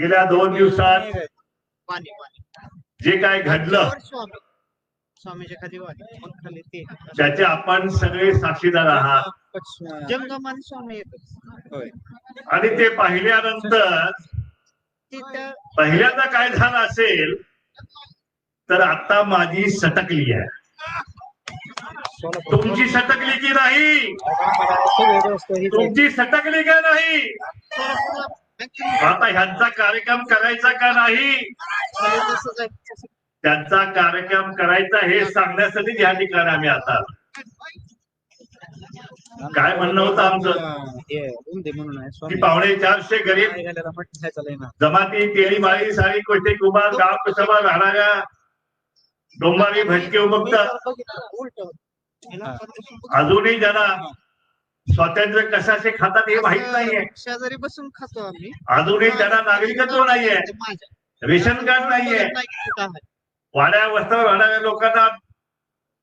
गेल्या दोन दिवसात पाणी पाणी जे काय घडलं स्वामीच्या खाली वाणी ते? त्याचे आपण सगळे साक्षीदार आहात. आणि स्वामी एकच आणि ते पाहिल्यानंतर पहिल्यांदा काय झालं असेल तर आता माझी सटकली आहे. तुमची सटकली की नाही? तुमची सटकली का नाही? आता ह्यांचा कार्यक्रम करायचा का नाही? त्यांचा कार्यक्रम करायचा हे सांगण्यासाठी या ठिकाणी आम्ही आता. काय म्हणणं होतं आमचं? की पावणे चारशे गरीब जमाती केळी माळी साडी कोठे कुमार गाव कुसबा राहणाऱ्या डोंबारी भटके उमगत. अजूनही ज्यांना स्वातंत्र्य कशाचे खातात हे माहीत नाहीये शेजारी बसून खातो आम्ही अजूनही त्यांना नागरिकत्व नाहीये. रेशन कार्ड नाहीये. वाड्या वस्त्यावर राहणाऱ्या लोकांना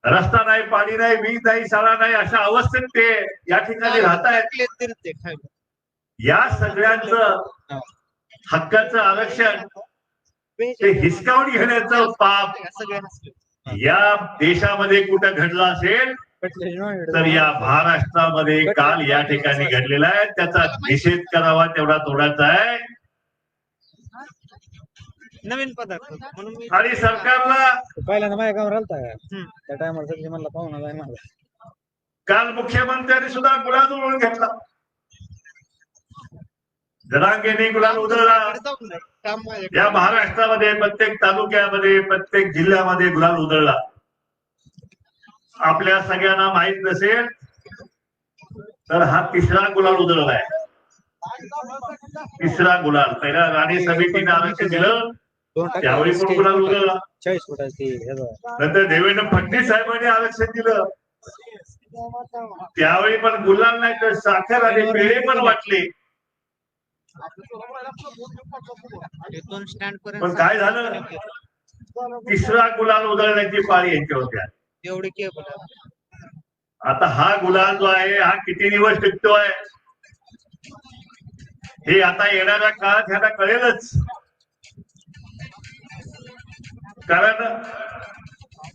रस्ता नाही पाणी नाही वीज नाही शाळा नाही अशा अवस्थेत ते या ठिकाणी राहत आहेत. या सगळ्यांचं हक्काचं आरक्षण ते हिसकावून घेण्याचं पाप या देशामध्ये कुठं घडलं असेल तर या महाराष्ट्रामध्ये काल या ठिकाणी घडलेला आहे. त्याचा निषेध करावा तेवढा थोडाच आहे. नवीन पदार्थ. म्हणून मी आणि सरकारला पहिल्यांदा माझ्या गावावर आलता. त्या टायमाला सगळी म्हणला पाहुणा जाय माझा. काल मुख्यमंत्र्यांनी सुद्धा गुलाल उधळून घेतला. जरांगेने गुलाल उधळला. या महाराष्ट्रामध्ये प्रत्येक तालुक्यामध्ये प्रत्येक जिल्ह्यामध्ये गुलाल उधळला. आपल्या सगळ्यांना माहीत नसेल तर हा तिसरा गुलाल उधळलाय तिसरा गुलाल. पहिला राणे समितीने आरक्षण दिलं त्यावेळी पण गुलाल उधळला. नंतर देवेंद्र फडणवीस साहेबांनी आरक्षण दिलं. त्यावेळी पण गुलाल नाही तर साखर आणि पेढे पण वाटले. पण काय झालं? तिसरा गुलाल उधळण्याची पाळी यांच्या होत्या एवढी केबल आता हा गुलाल जो आहे हा किती दिवस टिकतोय हे आता येणाऱ्या काळात ह्याला कळेलच. कारण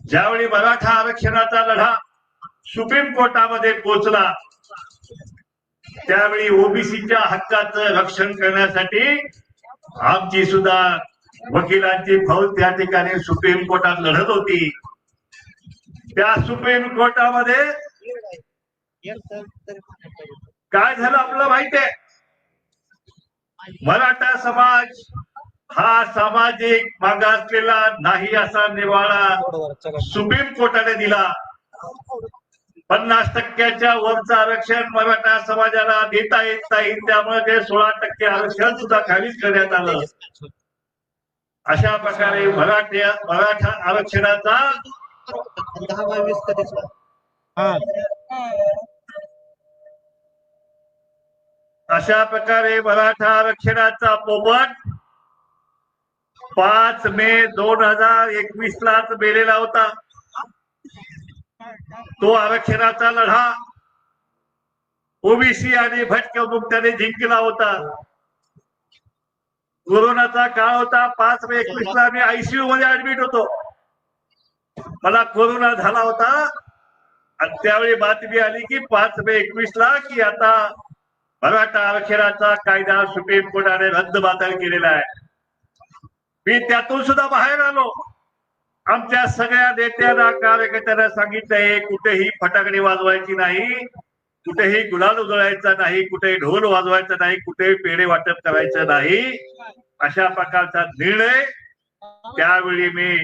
ज्यावेळी मराठा आरक्षणाचा लढा सुप्रीम कोर्टामध्ये पोहोचला त्यावेळी ओबीसीच्या हक्काचं रक्षण करण्यासाठी आमची सुद्धा वकिलांची फौज त्या ठिकाणी सुप्रीम कोर्टात लढत होती. त्या सुप्रीम कोर्टामध्ये काय झालं आपलं माहीत आहे? मराठा समाज हा सामाजिक मागासलेला नाही असा निवाडा सुप्रीम कोर्टाने दिला. पन्नास टक्क्याच्या वरचं आरक्षण मराठा समाजाला देता येत नाही त्यामुळे ते सोळा टक्के आरक्षण सुद्धा खालीच करण्यात आलं. अशा प्रकारे मराठा मराठा आरक्षणाचा दहा बाय वीस कधीच अशा प्रकारे मराठा आरक्षणाचा पोपट पाच मे दोन हजार एकवीस लाच मेलेला होता. तो आरक्षणाचा लढा ओबीसी आणि भटक्या मुक्ताने जिंकला होता. कोरोनाचा काळ होता. पाच मे एकवीस ला मी आयसीयू मध्ये ऍडमिट होतो. मला कोरोना झाला होता. आणि त्यावेळी बातमी आली की पाच मे एकवीस ला की आता मराठा आरक्षणाचा कायदा सुप्रीम कोर्टाने रद्द बातल केलेला आहे. मी त्यातून सुद्धा बाहेर आलो. आमच्या सगळ्या नेत्यांना कार्यकर्त्यांना सांगितलंय कुठेही फटाकडी वाजवायची नाही. कुठेही गुलाल उजळायचा नाही. कुठेही ढोल वाजवायचा नाही. कुठेही पेढे वाटप करायचं नाही. अशा प्रकारचा निर्णय त्यावेळी मी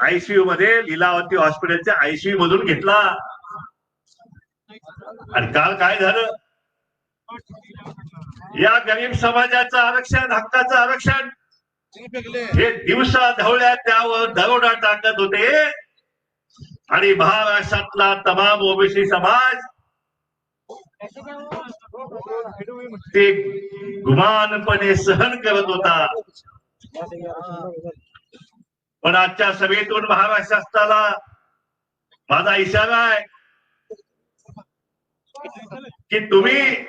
आयसीयू मध्ये लीलावती हॉस्पिटलच्या आयसीयू मधून घेतला. आणि काल काय झालं? या गरीब समाजाचं आरक्षण हक्काचं आरक्षण हे दिवसा धवळ्या त्यावर दरोडा टाकत होते. आणि महाराष्ट्रातला तमाम ओबीसी समाज ते गुमानपणे सहन करत होता. पण आजच्या सभेतून महाराष्ट्राला माझा इशारा आहे की तुम्ही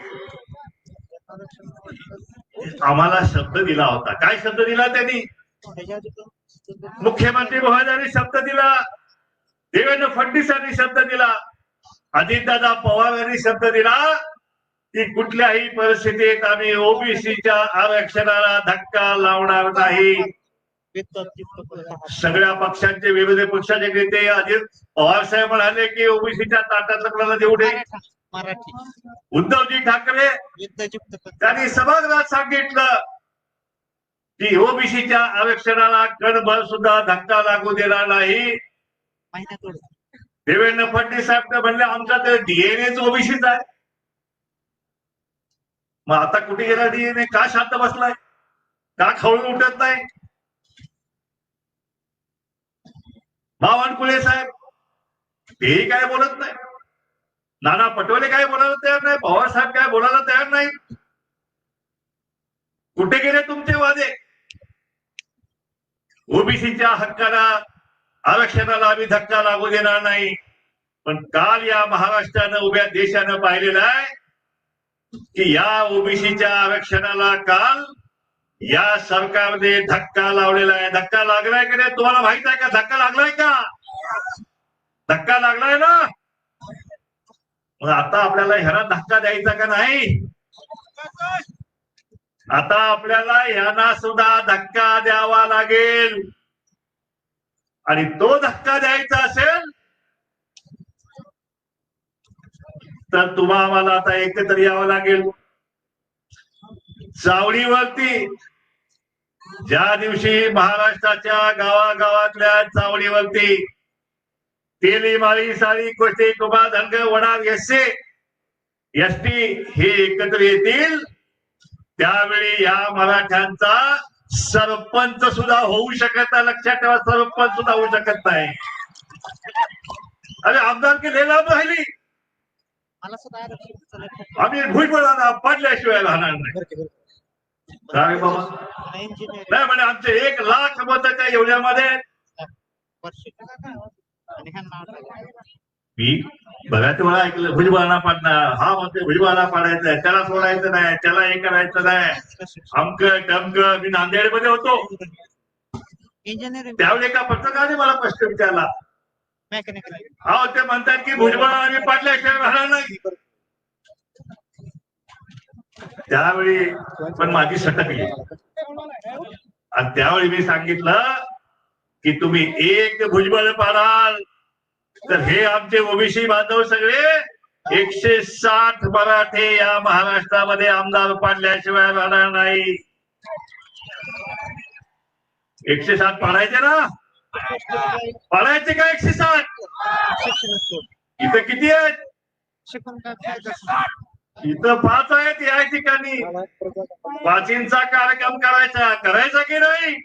आम्हाला शब्द दिला होता. काय शब्द दिला त्यांनी? मुख्यमंत्री महोदयांनी शब्द दिला. देवेंद्र फडणवीसांनी शब्द दिला. अजितदादा पवार यांनी शब्द दिला. की कुठल्याही परिस्थितीत आम्ही ओबीसीच्या आरक्षणाला धक्का लावणार नाही. सगळ्या पक्षांचे विविध पक्षाचे नेते अजित पवार साहेब म्हणाले की ओबीसीच्या ताटातलं कोणाला देऊ नये. उद्धवजी ठाकरे त्यांनी सभागृहात सांगितलं की ओबीसीच्या आरक्षणाला कणभर सुद्धा धक्का लागू देणार नाही. देवेंद्र फडणवीस साहेब म्हणले आमचा तर डीएनएच ओबीसीच आहे. मग आता कुठे गेला डीएनए का शांत बसलाय? का खवळून उठत नाही? बावनकुळे साहेब. तेही काय बोलत नाही. नाना पटोले काय बोलायला तयार नाही. पवारसाहेब काय बोलायला तयार नाही. कुठे गेले तुमचे वादे? ओबीसीच्या हक्काला आरक्षणाला आम्ही धक्का लागू देणार नाही. पण काल या महाराष्ट्रानं उभ्या देशानं पाहिलेलं आहे की या ओबीसीच्या आरक्षणाला काल या सरकारने धक्का लावलेला आहे. धक्का लागलाय की नाही तुम्हाला माहीत आहे का? धक्का लागलाय का? धक्का लागलाय ना? मग आता आपल्याला ह्याला धक्का द्यायचा का नाही? आता आपल्याला ह्यांना सुद्धा धक्का द्यावा लागेल. आणि तो धक्का द्यायचा असेल तर तुम्हा आम्हाला आता एकत्र यावं लागेल. चावडीवरती ज्या दिवशी महाराष्ट्राच्या गावागावातल्या चावडीवरती तेली माळी साळी कोटे कुबा धनग वडा एससे एस टी हे एकत्र येतील त्यावेळी या मराठ्यांचा सरपंच सुद्धा होऊ शकत नाही. लक्षात ठेवा सरपंच सुद्धा होऊ शकत नाही. अरे आमदारकी लिहिला राहिली. आम्ही भुजबळांना पडल्याशिवाय राहणार नाही. काय बाबा. नाही म्हणजे आमचे एक लाख मताच्या एवढ्यामध्ये. मी बऱ्याच वेळा ऐकलं भुजबळांना पाडणार हा म्हणते भुजबळांना पाडायचं त्याला सोडायचं नाही त्याला हे करायचं नाही. अमक टमक मी नांदेडमध्ये होतो. इंजिनिअरिंग त्यावेळी एका पत्रकाराने मला प्रश्न विचारला. मेकॅनिकल हा ते म्हणतात की भुजबळ आम्ही पाडल्याशिवाय राहणार नाही. त्यावेळी पण माझी सटकली आणि त्यावेळी मी सांगितलं की तुम्ही एक भुजबळ पाडाल. तर हे आमचे ओबीसी बांधव सगळे एकशे साठ मराठे या महाराष्ट्रामध्ये आमदार पाडल्याशिवाय राहणार नाही. एकशे साठ पाडायचे ना? पाडायचे का एकशे साठ? इथं किती आहेत? इथं पाच आहेत या ठिकाणी. पाचींचा कार्यक्रम करायचा. करायचा की नाही?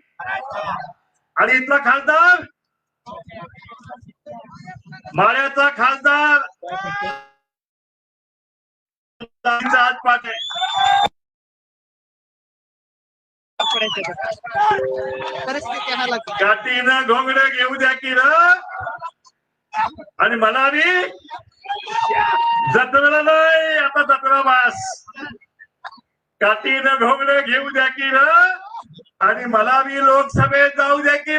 आणि इथला खासदार? माळ्याचा खासदार. आज पाठ आहे काठीनं घोंगडं घेऊ द्या की र आणि म्हणावी जत्रा जत्रेला नाही आता जत्रा बास. काठीनं घोंगडं घेऊ द्या की र आणि मला बी लोकसभेत जाऊ द्या की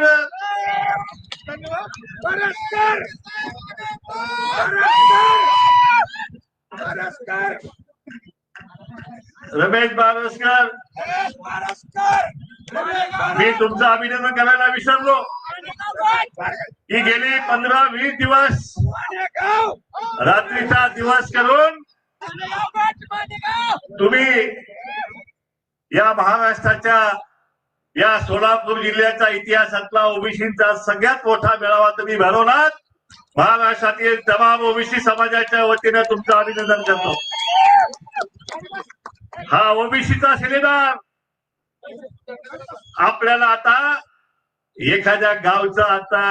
रमेश बारसकर मी तुमचं अभिनंदन करायला विसरलो. ही गेली पंधरा वीस दिवस. रात्रीचा दिवस करून तुम्ही या महाराष्ट्राच्या या सोलापूर जिल्ह्याचा इतिहासातला ओबीसीचा सगळ्यात मोठा मेळावा तुम्ही भरवणार महाराष्ट्रातील तमाम ओबीसी समाजाच्या वतीने तुमचं अभिनंदन करतो. हा ओबीसीचा सिलेदार आपल्याला आता एखाद्या गावचा आता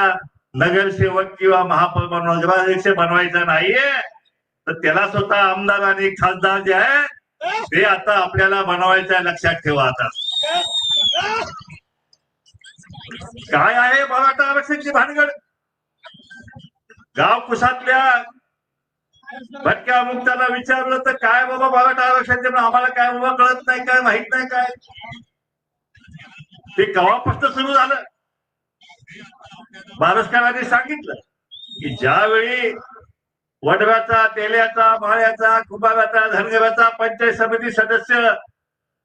नगरसेवक किंवा महापौर नगराध्यक्ष बनवायचा नाहीये. तर त्याला स्वतः आमदार आणि खासदार जे आहे ते आता आपल्याला बनवायचं आहे लक्षात ठेवा आता. काय आहे मराठा आरक्षणची भानगड? गाव कुसातल्या भटक्या मुक्ताला विचारलं तर काय बाबा मराठा आरक्षण आम्हाला काय बाबा कळत नाही काय माहीत नाही काय? ते कवापासून सुरू झालं? बारसकरांनी सांगितलं की ज्यावेळी वडव्याचा तेल्याचा माळ्याचा कुंभाराचा धनगराचा पंचायत समिती सदस्य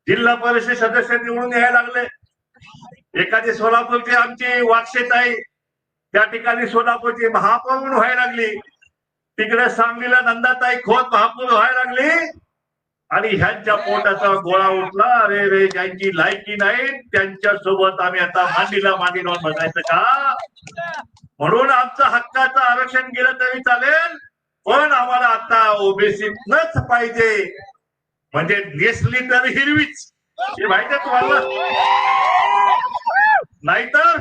जिल्हा परिषद सदस्य निवडून यायला लागले. एखादी सोलापूरची आमची वाक्षेताई त्या ठिकाणी सोलापूरची महापौर म्हणून व्हायला लागली. तिकडे सांगलीला नंदाताई खोत महापौर व्हायला लागली. आणि ह्यांच्या पोटाचा गोळा उठला. अरे रे ज्यांची लायकी नाही त्यांच्यासोबत आम्ही आता मांडीला मांडी लावून बसायचं का? म्हणून आमचं हक्काचं आरक्षण गेलं तरी चालेल पण आम्हाला आता ओबीसीतनच पाहिजे. म्हणजे नेसली तर हिरवीच. हे माहिती आहे तुम्हाला? नाहीतर?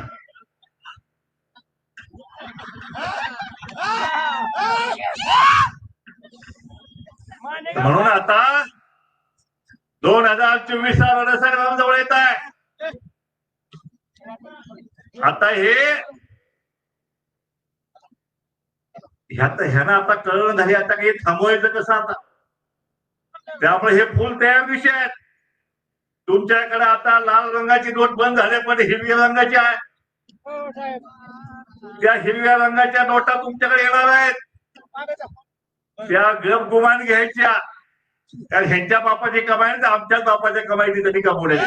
म्हणून आता दोन हजार चोवीस चा रणसंग्राम जवळ येत आहे. आता हे ह्यात ह्यानं आता कळण झाली आता काही थांबवायचं कसं आता? त्यामुळे हे फुल तयार विषय आहेत. तुमच्याकडे आता लाल रंगाची नोट बंद झाली पण हिरव्या रंगाची आहे. त्या हिरव्या रंगाच्या नोटा तुमच्याकडे येणार आहेत. त्या गप गुमान घ्यायच्या. कारण ह्यांच्या बापाची कमाई आमच्या तर आमच्याच बापाच्या कमाईची तरी कमवले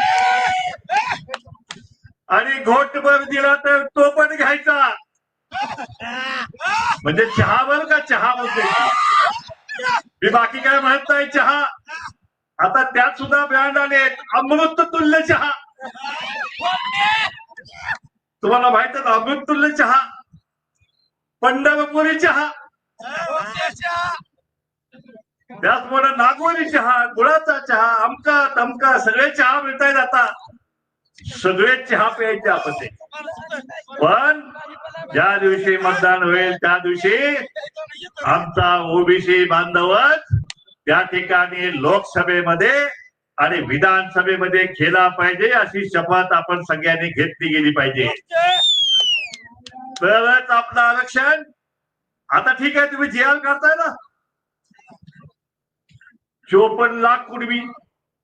आणि घोटभर दिला तर तो पण घ्यायचा. म्हणजे चहा बर का? चहा बोलते मी बाकी काय म्हणत नाही चहा. आता त्यात सुद्धा ब्रँड आले अमृत तुल्य चहा. तुम्हाला माहीत अमृत तुल्य चहा. पंढरपुरी चहा. त्याचमुळे नागवली चहा गुळाचा चहा अमका तमका सगळे चहा मिळतायत आता. सगळे चहा प्यायचे आपण ते. पण ज्या दिवशी मतदान होईल त्या दिवशी आमचा ओबीसी बांधवच त्या ठिकाणी लोकसभेमध्ये आणि विधानसभेमध्ये केला पाहिजे अशी शपथ आपण सगळ्यांनी घेतली गेली पाहिजे. तरच आपलं आरक्षण आता ठीक आहे तुम्ही जे आर करताय ना? चोपन्न लाख कुणबी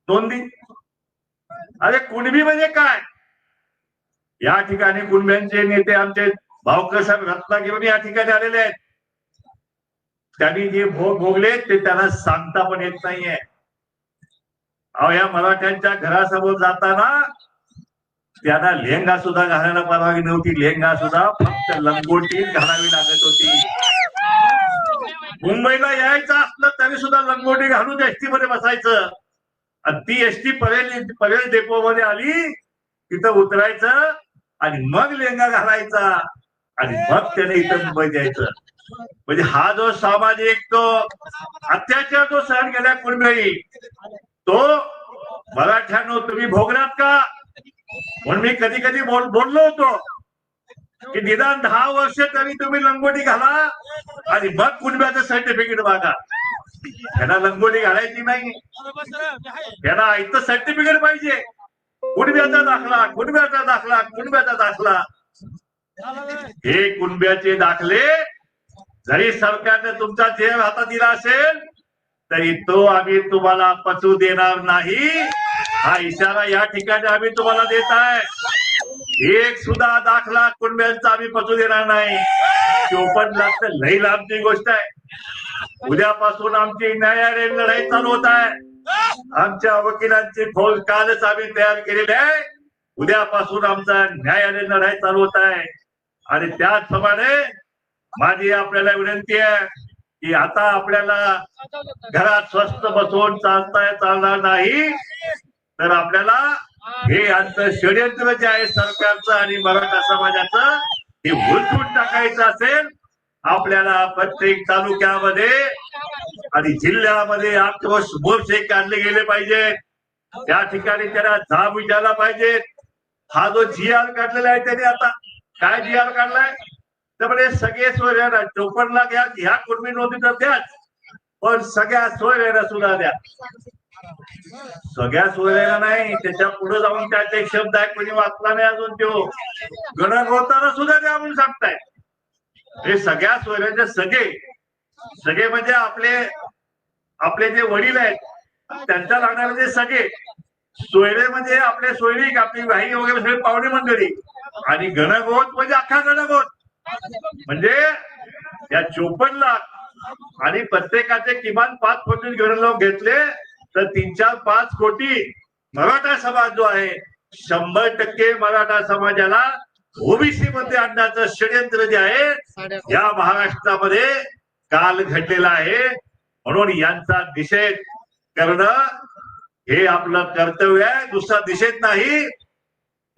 नोंदी अरे कुणबी म्हणजे काय? या ठिकाणी कुणब्यांचे नेते आमचे भाऊकसाहेब रत्नागिरी या ठिकाणी आलेले आहेत. त्यांनी जे भोग भोगले ते त्यांना सांगता पण येत नाहीये. अहो या मराठ्यांच्या घरासमोर जाताना त्यांना लेहंगा सुद्धा घालायला परवानगी नव्हती. लेहंगा सुद्धा फक्त लंगोटी घालावी लागत होती. मुंबईला यायचं असलं तरी सुद्धा लंगोटी घालून एसटी मध्ये बसायचं. आणि ती एसटी पवेल पवेल डेपो मध्ये आली तिथं उतरायचं आणि मग लेंगा घालायचा. आणि मग त्याने इथं मुंबईत यायचं. म्हणजे हा जो सामाजिक तो अत्याचार जो सहन केला कुणबेळी तो मराठ्यानो तुम्ही भोगलात का? म्हणून मी कधी कधी बोल बोललो होतो. की निदान दहा वर्ष तरी तुम्ही लंगोटी घाला आणि मग कुणब्याचं सर्टिफिकेट मागा त्यांना लंगोटी घालायची नाही. त्यांना इथं सर्टिफिकेट पाहिजे. कुणब्याचा दाखला कुणब्याचा दाखला कुणब्याचा दाखला. हे कुणब्याचे दाखले जरी सरकारने तुमचा जेव हातात दिला असेल तरी तो आम्ही तुम्हाला पचू देणार नाही. हा इशारा या ठिकाणी आम्ही तुम्हाला देत आहे. एक सुद्धा दाखला कुणब्यांचा आम्ही पचू देणार नाही. चोपन्न लाख तर लई लांबची गोष्ट आहे. उद्यापासून आमची न्यायालयीन लढाई चालू होत आहे. आमच्या वकिलांची फौज कालच आम्ही तयार केलेली आहे. उद्यापासून आमचा न्यायालयीन लढाई चालू होत आहे. आणि त्याचप्रमाणे माझी आपल्याला विनंती आहे की आता आपल्याला घरात स्वस्त बसून चालताय चालणार नाही तर आपल्याला हे आमचं षडयंत्र जे आहे सरकारचं आणि मराठा समाजाचं. हे उलटून टाकायचं असेल आपल्याला प्रत्येक तालुक्यामध्ये आणि जिल्ह्यामध्ये आक्रोश मोर्चे काढले गेले पाहिजे. त्या ठिकाणी त्यांना जाब विचारला पाहिजे. हा जो जी आर काढलेला आहे त्याने आता काय जी आर काढलाय? तर म्हणजे सगळे सोय चोपन्न लाख घ्या ह्या कुणबी नोंदी तर द्याच पण सगळ्या सोयऱ्याला सुद्धा द्या. सगळ्या सोयऱ्याला नाही त्याच्या पुढे जाऊन त्याचे एक शब्द आहे कोणी वाचला नाही अजून तो. गणक होताना सुद्धा ते म्हणून सांगताय. हे सगळ्या सोयऱ्याचे सगळे सगळे म्हणजे आपले आपले जे वडील आहेत त्यांच्या लागणारे जे सगळे सोयरे म्हणजे आपले सोयरीक आपली भाई वगैरे सगळे पाहुणे मंडळी. आणि गणगोत म्हणजे अख्खा गणगोत म्हणजे या चोपन्न लाख आणि प्रत्येकाचे किमान पाच कोटी गणलोक घेतले तर तीन चार पाच कोटी मराठा समाज जो आहे शंभर टक्के मराठा समाजाला ओबीसी मध्ये आणण्याचं षडयंत्र जे आहे या महाराष्ट्रामध्ये काल घडलेला आहे. म्हणून यांचा निषेध करणं हे आपलं कर्तव्य आहे. दुसरा निषेध नाही.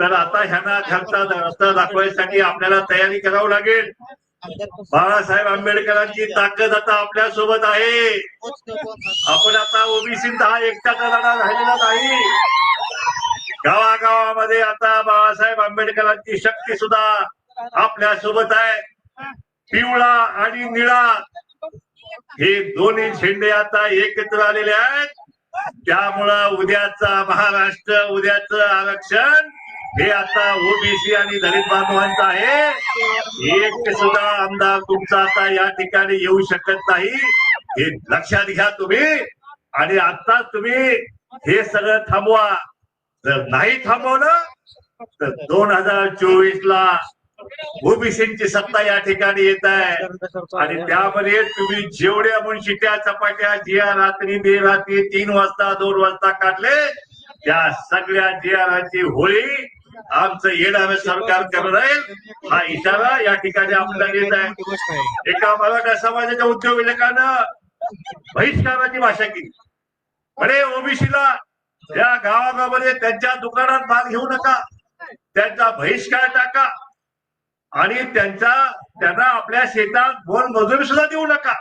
तर आता ह्यांना घरचा रस्ता दाखवायसाठी आपल्याला तयारी करावी लागेल. बाळासाहेब आंबेडकरांची ताकद आता आपल्यासोबत आहे. आपण आता ओबीसीचा हा एकटाचा लढा राहिलेला नाही. गावागावामध्ये आता बाळासाहेब आंबेडकरांची शक्ती सुद्धा आपल्यासोबत आहे. पिवळा आणि निळा हे दोन्ही झेंडे आता एकत्र आलेले आहेत. त्यामुळं उद्याचा महाराष्ट्र उद्याचं आरक्षण हे आता ओबीसी आणि दलित बांधवांचं आहे. एक सुद्धा आमदार तुमचा आता या ठिकाणी येऊ शकत नाही. हे लक्षात घ्या तुम्ही. आणि आता तुम्ही हे सगळं थांबवा. जर नाही थांबवलं तर दोन हजार चोवीस ला ओबीसीची सत्ता या ठिकाणी येत आहे. आणि त्यामध्ये तुम्ही जेवढ्या मुंशिट्या चपाट्या जिया रात्री दे रात्री तीन वाजता दोन वाजता काढले त्या सगळ्या जियाराची होळी आमचं येणारं सरकार करत आहे. हा इशारा या ठिकाणी आपल्याला येत आहे. एका मराठा समाजाच्या उद्योजकानं बहिष्काराची भाषा केली. अरे ओबीसीला या गावागावामध्ये त्यांच्या दुकानात माल घेऊ नका. त्यांचा बहिष्कार टाका. आणि त्यांचा त्यांना आपल्या शेतात बोल मजुरी सुद्धा देऊ नका.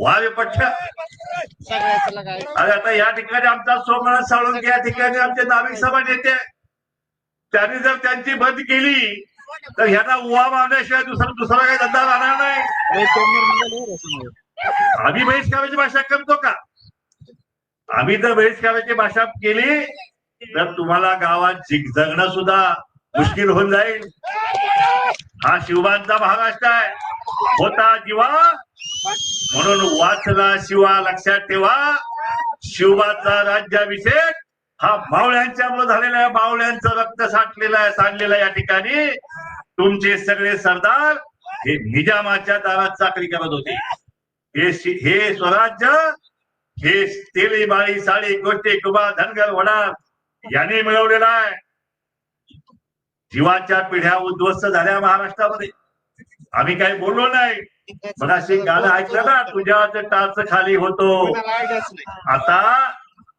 वावे. आणि आता या ठिकाणी आमचा सोमनाथ साळुंके या ठिकाणी आमचे नाविक सभा नेते. त्यांनी जर त्यांची बंद केली तर ह्यांना उवा मारण्याशिवाय दुसरा दुसरा काही धंदा राहणार नाही. आम्ही बहिष्काराची भाषा करतो का? आम्ही जर बहिष्काराची भाषा केली तर तुम्हाला गावात जिग जगणं सुद्धा मुश्किल होऊन जाईल. हा शिवबांचा महाराष्ट्र आहे. होता जीवा म्हणून वाचला शिवा लक्षात ठेवा. शिवबाचा राज्याभिषेक हा मावळ्यांच्यामुळे झालेला आहे मावळ्यांचं रक्त साठलेलं आहे सांडलेलं या ठिकाणी. तुमचे सगळे सरदार हे निजामाच्या दारात चाकरी करत होते. हे हे स्वराज्य हे तेली बाळी साडी गोष्टी कुबा धनगर वडार यांनी मिळवलेला आहे. जीवाच्या पिढ्या उद्ध्वस्त झाल्या महाराष्ट्रामध्ये. आम्ही काही बोललो नाही. पण अशी गाणं ऐकलं ना तुझ्या टाच खाली होतो. आता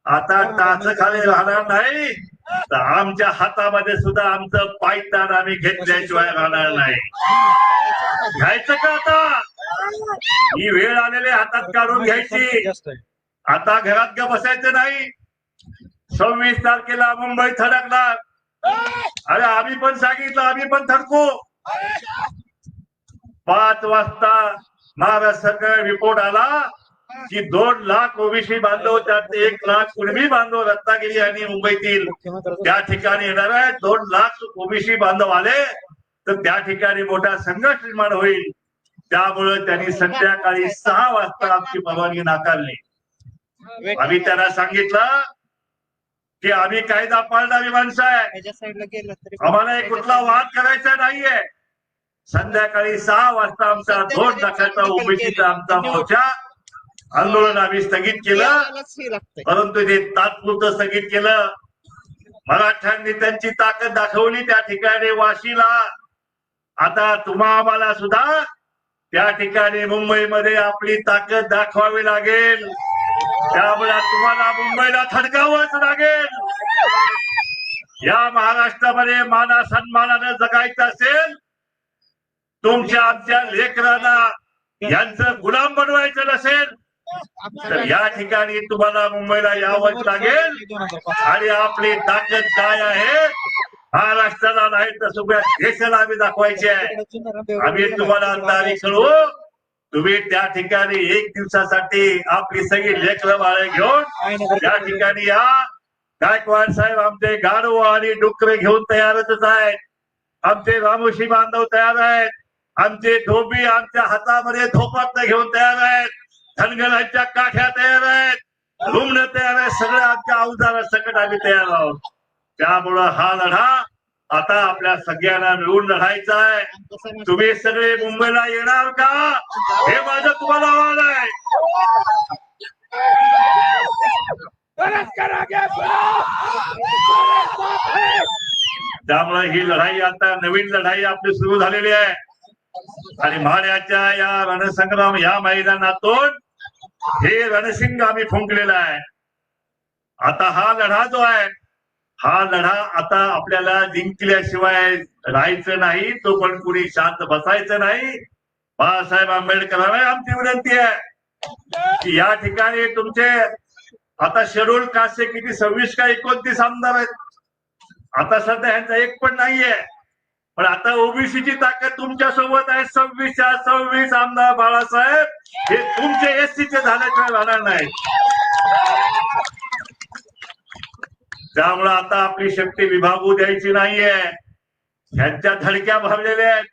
आता टाच खाली राहणार नाही. तर आमच्या हातामध्ये सुद्धा आमचं पायतान आम्ही घेतल्याशिवाय राहणार नाही. घ्यायचं का आता? ही वेळ आलेली हातात काढून घ्यायची. आता घरात का बसायचं नाही? सव्वीस तारखेला मुंबई थडकणार अरे आम्ही पण सांगितलं आम्ही पण थडकू. पाच वाजता महाराष्ट्र सरकार रिपोर्ट आला. की दोन लाख ओबीसी बांधव त्यात एक लाख कुणबी बांधव रत्नागिरी आणि मुंबईतील त्या ठिकाणी येणार आहे. दोन लाख ओबीसी बांधव आले तर त्या ठिकाणी मोठा संघर्ष निर्माण होईल. त्यामुळे त्यांनी संध्याकाळी सहा वाजता आमची परवानगी नाकारली. आम्ही त्यांना सांगितलं की आम्ही कायदा पाळणारी माणसं आहे. आम्हाला एक कुठला वाद करायचा नाहीये. संध्याकाळी सहा वाजता आमचा दोन लाखाचा ओबीसीचा आमचा मोर्चा आंदोलन आम्ही स्थगित केलं. परंतु ते तात्पुरतं स्थगित केलं. मराठ्यांनी त्यांची ताकद दाखवली त्या ठिकाणी वाशीला. आता तुम्हा आम्हाला सुद्धा त्या ठिकाणी मुंबईमध्ये आपली ताकद दाखवावी लागेल. त्यामुळे तुम्हाला मुंबईला थडकावंच लागेल. या महाराष्ट्रामध्ये माना सन्मानानं जगायचं असेल तुमच्या आमच्या लेकरांना यांचं गुलाम बनवायचं नसेल तर या ठिकाणी तुम्हाला मुंबईला यावंच लागेल. आणि आपली ताकद काय आहे? महाराष्ट्राला नाही तर सगळ्या देशाला आम्ही दाखवायची आहे. आम्ही तुम्हाला तारीख कळवू तुम्ही त्या ठिकाणी एक दिवसासाठी आपली सगळी लेकरं बाळे घेऊन त्या ठिकाणी या. गायकवाड साहेब आमचे गाढव आणि डुकरे घेऊन तयारच आहेत. आमचे रामोशी बांधव तयार आहेत. आमचे धोबी आमच्या हातामध्ये धोपात घेऊन तयार आहेत. धनगरांच्या काठ्या तयार आहेत. रुमणं तयार आहे सगळं आमच्या अवजार सकट आम्ही तयार आहोत. त्यामुळं हा लढा आता आपल्या सगळ्यांना मिळून लढायचा आहे. तुम्ही सगळे मुंबईला येणार का? हे माझं तुम्हाला आव्हान आहे. त्यामुळे ही लढाई आता नवीन लढाई आपली सुरू झालेली आहे. आणि म्हाड्याच्या या रणसंग्राम या मैदानातून हे रणसिंग आम्ही फुंकलेला आहे. आता हा लढा जो आहे हा लढा आता आपल्याला जिंकल्याशिवाय राहायचं नाही तो पण कुणी शांत बसायचं नाही. बाळासाहेब आंबेडकरांना आमची विनंती आहे की या ठिकाणी तुमचे आता शेड्यूल कास्टचे किती सव्वीस का एकोणतीस आमदार आहेत? आता सध्या ह्यांचा एक पण नाहीये. पण आता ओबीसीची ताकद तुमच्यासोबत आहे सव्वीसच्या सव्वीस आमदार बाळासाहेब. हे तुमचे एसटीचे झाल्याशिवाय राहणार नाही. त्यामुळं आता आपली शक्ती विभागू द्यायची नाहीये. ह्यांच्या धडक्या भरलेल्या आहेत.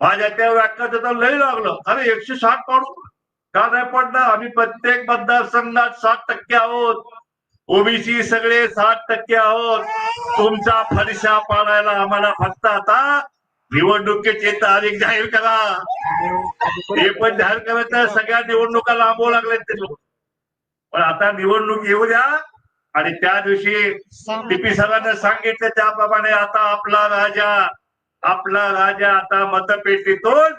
माझ्या त्या व्याख्याचं तर लय लागलं. अरे एकशे साठ पाडू का नाही पडणार? आम्ही प्रत्येक मतदारसंघात साठ टक्के आहोत. ओबीसी सगळे साठ टक्के आहोत. तुमचा फरशा पाडायला आम्हाला फक्त आता निवडणुकीचे तारीख जाहीर करा. हे पण जाहीर करायचं सगळ्या निवडणुका लांबवू लागले ते लोक पण आता निवडणूक येऊ द्या. आणि त्या दिवशी टीपी सरांना सांगितलं त्याप्रमाणे आता आपला राजा आपला राजा आता मतपेटीतून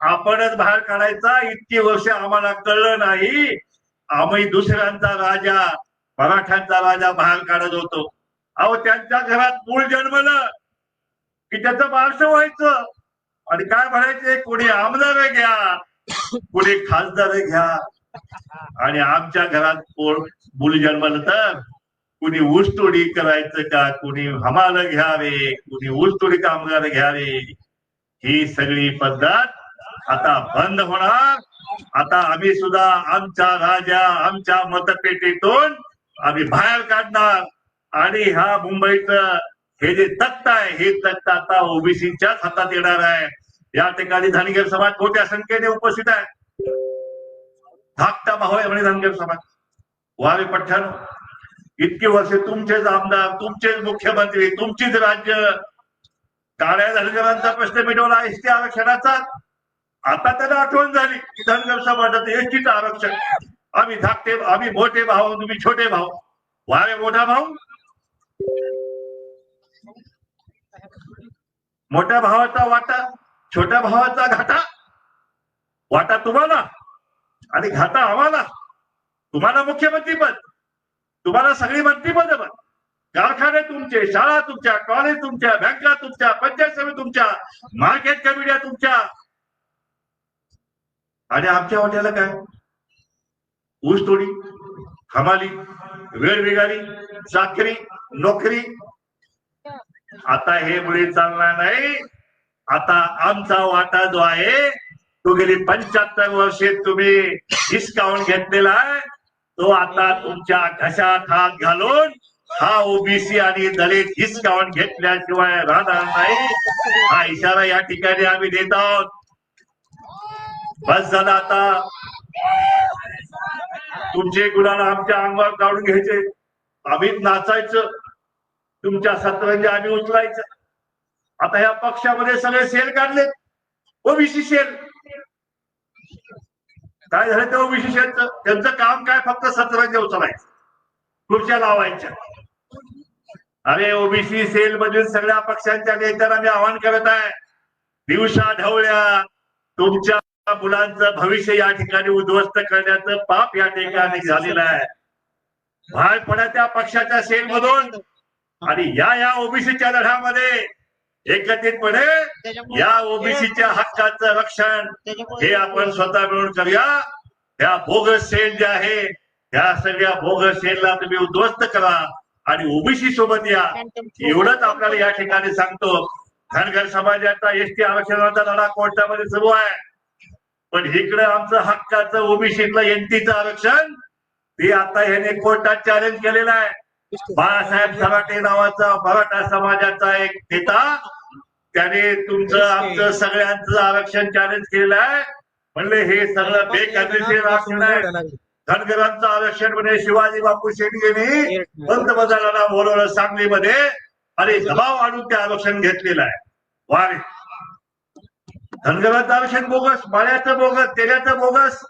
आपणच बाहेर काढायचा. इतकी वर्ष आम्हाला कळलं नाही. आम्ही दुसऱ्यांचा राजा. मराठ्यांचा राजा बाहेर काढत होतो. अहो त्यांच्या घरात मूळ जन्मलं की त्याचं बारसं व्हायचं. आणि काय म्हणायचे? कोणी आमदार घ्या कोणी खासदार घ्या. आणि आमच्या घरात कोण मूल जन्मलं तर कुणी ऊसतोडी करायचं का? कुणी हमाल घ्यावे कुणी ऊसतोडी कामगार घ्यावे. ही सगळी पद्धत आता बंद होणार. आता आम्ही सुद्धा आमच्या राजा आमच्या मतपेटीतून आम्ही बाहेर काढणार. आणि ह्या मुंबईचं हे जे तख्त आहे हे तख्त आता ओबीसीच्याच हातात येणार आहे. या ठिकाणी धनगर समाज मोठ्या संख्येने उपस्थित आहे. धाकटा भाव आहे म्हणे धनगर समाज. वावे पठ्ठ्यानो इतकी वर्ष तुमचेच आमदार तुमचेच मुख्यमंत्री तुमचीच राज्य. काळ्या धनगरांचा प्रश्न मिटवला एसटी आरक्षणाचा. आता त्यांना आठवण झाली की धनगर समाजात एसटीचं आरक्षण. आम्ही धाकटे आम्ही मोठे भाऊ तुम्ही छोटे भाऊ. वावे मोठा भाऊ? मोठ्या भावाचा वाटा छोट्या भावाचा घाटा? वाटा तुम्हाला आणि घाटा आम्हाला. तुम्हाला मुख्यमंत्री पद तुम्हाला सगळी मंत्रीपद पण. कारखाने तुमचे शाळा तुमच्या कॉलेज तुमच्या बँका तुमच्या पंचायत समिती तुमच्या मार्केट कमिट्या तुमच्या. आणि आमच्या वाट्याला काय? ऊस तोडी हमाली वेळ चाकरी नोकरी. आता हे मुळे चालणार नाही. आता आमचा वाटा जो आहे तो गेली पंच्याहत्तर वर्षे तुम्ही डिस्काउंट घेतलेला आहे. तो आता तुमच्या घशात हात घालून हा ओबीसी आणि दलित हिसकावून घेतल्याशिवाय राहणार नाही. हा इशारा या ठिकाणी आम्ही देत आहोत. बस झालं आता. तुमचे गुणाला आमच्या अंगावर काढून घ्यायचे. आम्ही नाचायचं. तुमच्या सतरंजी आम्ही उचलायचं. आता ह्या पक्षामध्ये सगळे सेल काढले ओबीसी सेल काय झालं ते ओबीसी सेलचं त्यांचं काम काय? फक्त सतरंजी उचलायचं. खुर्च्या लावायच्या. अरे ओबीसी सेल मधील सगळ्या पक्षांच्या नेत्यांना मी आवाहन करत आहे. दिवसा ढवळ्या. तुमच्या मुलांचं भविष्य या ठिकाणी उद्ध्वस्त करण्याचं पाप या ठिकाणी झालेलं आहे. बाहेर त्या पक्षाच्या सेल मधून आणि या या ओबीसीच्या लढ्यामध्ये एकत्रितपणे या ओबीसीच्या हक्काचं रक्षण हे आपण स्वतः मिळून करूया. त्या बोगस सेल जे आहे त्या सगळ्या बोगस सेलला तुम्ही उद्ध्वस्त करा आणि ओबीसी सोबत या. एवढंच आपल्याला या ठिकाणी सांगतो. धनगर समाजाचा एसटी आरक्षणाचा लढा कोर्टामध्ये सुरू आहे. पण इकडे आमचं हक्काचं ओबीसीतलं एनटीचं आरक्षण ते आता ह्याने कोर्टात चॅलेंज केलेलं आहे. बाळासाहेब सराटे नावाचा मराठा समाजाचा एक नेता त्याने तुमचं आमचं सगळ्यांचं आरक्षण चॅलेंज केलेलं आहे. म्हणले हे सगळं बेकायदेशीर आरक्षण आहे. धनगरांचं आरक्षण म्हणे शिवाजी बापू शेटगेनी पंतप्रधानांना बोलवलं सांगलीमध्ये. आणि दबाव आणून ते आरक्षण घेतलेलं आहे. वारे. धनगरांचं आरक्षण बोगस माळ्याचं बोगस तेल्याचं बोगस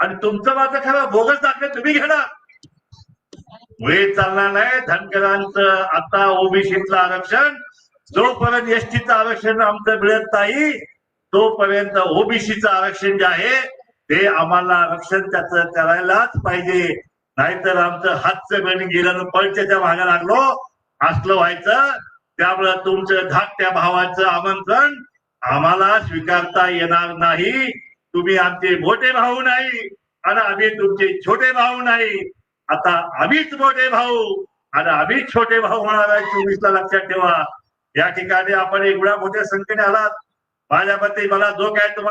आणि तुमचं माझं खरं बोगस दाखले तुम्ही घेणार. वेळ चालणार नाही धनगरांचं आता ओबीसीतलं आरक्षण. जोपर्यंत एसटीचं आरक्षण आमचं मिळत नाही तोपर्यंत ओबीसीचं आरक्षण जे आहे ते आम्हाला आरक्षण त्याचं करायलाच पाहिजे. नाहीतर आमचं हातचं गण गेलं पळच्याच्या मागे लागलो. असलं व्हायचं. त्यामुळे तुमचं धाकट्या भावाचं आमंत्रण आम्हाला स्वीकारता येणार नाही. तुम्ही आमचे मोठे भाऊ नाही आणि आम्ही तुमचे छोटे भाऊ नाही. आता आम्हीच मोठे भाऊ आणि आम्हीच छोटे भाऊ होणार आहे चोवीसला लक्षात ठेवा. या ठिकाणी आपण एवढ्या मोठ्या संख्येने आलात. माझ्या मते मला जो काय तुम्हाला